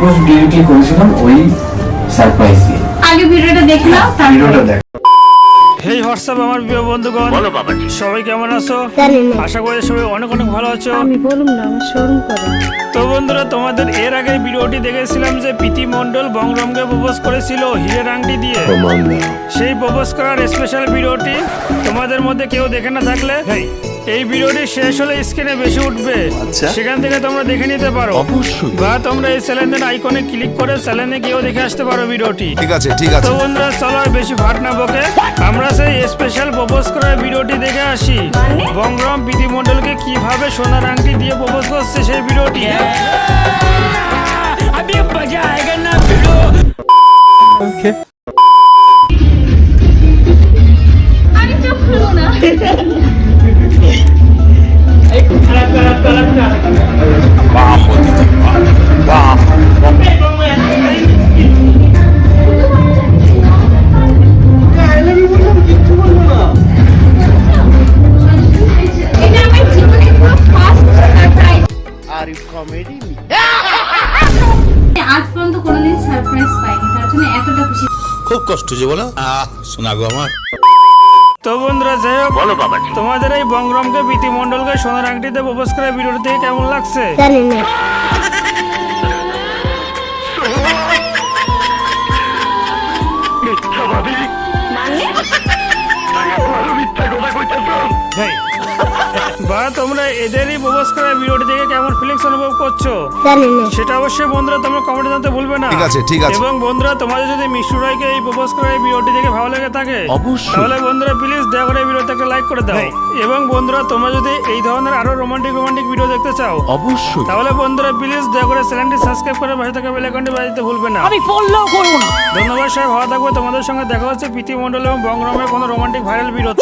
Propose directly করেছিলাম ওই surprise দিয়ে। আগে ভিডিওটা দেখে নাও ভিডিওটা তারপরে দেখ। হেই হোয়াটসঅ্যাপ আমার প্রিয় বন্ধুগণ? সবাই কেমন আছো? আশা করি সবাই অনেক অনেক ভালো আছো। আমি বলুন না আমার শোরুম করে। তো বন্ধুরা তোমাদের এর আগের ভিডিওটি দেখেছিলাম যে প্রীতি মণ্ডল বংরমকে প্রপোজ করেছিল হিরের আংটি দিয়ে। সেই প্রপোজ করার স্পেশাল ভিডিওটি তোমাদের মধ্যে কেউ দেখে না থাকলে এই ভিডিওটি শেষ হলে স্ক্রিনে বেশি উঠবে। সেখান থেকে তোমরা দেখে নিতে পারো। অবশ্যই। বা তোমরা এই চ্যানেলের আইকনে ক্লিক করে চ্যানেলে গিয়েও দেখে আসতে পারো ভিডিওটি। ঠিক আছে ঠিক আছে। তো বন্ধুরা চলো আর বেশি ভাট না বকে। আমরা সেই স্পেশাল প্রপোজ করার ভিডিওটি দেখে আসি। বংগ্রাম বিধি মন্ডলকে কীভাবে সোনার আংটি দিয়ে প্রপোজ করছে সেই ভিডিওটি। আমি you comedy me? আজ পর্যন্ত কোনোদিন সারপ্রাইজ পাইনি তার জন্য এতটা খুশি খুব কষ্ট যে বলো আহ শোনা গো আমার তো বন্ধুরা যাই হোক তোমাদের এই বংরমকে প্রীতি মন্ডলকে সোনার আংটিতে প্রবেশ করার ভিডিওটি দেখে কেমন লাগছে হেই। বা তোমরা এদেরই প্রপোজ করার ভিডিওটি দেখে কেমন ফিলিংস অনুভব করছ? সেটা অবশ্যই বন্ধুরা তোমরা কমেন্টে জানতে ভুলবে না। ঠিক আছে, ঠিক আছে। এবং বন্ধুরা তোমাদের যদি মিশু রায়কে এই করার এই ভিডিওটি দেখে ভালো লেগে থাকে অবশ্যই। তাহলে বন্ধুরা প্লিজ দয়া করে এই ভিডিওতে লাইক করে দাও। এবং বন্ধুরা তোমরা যদি এই ধরনের আরও রোমান্টিক রোমান্টিক ভিডিও দেখতে চাও অবশ্যই। তাহলে বন্ধুরা প্লিজ দয়া করে চ্যানেলটি সাবস্ক্রাইব করে পাশে থাকা বেল আইকনটি বাজাতে ভুলবে না। আমি বললেও করব না ধন্যবাদ সবাই ভালো থাকবে। তোমাদের সঙ্গে দেখা হচ্ছে প্রীতি মণ্ডল এবং বংরমের কোনো রোমান্টিক ভাইরাল ভিডিওতে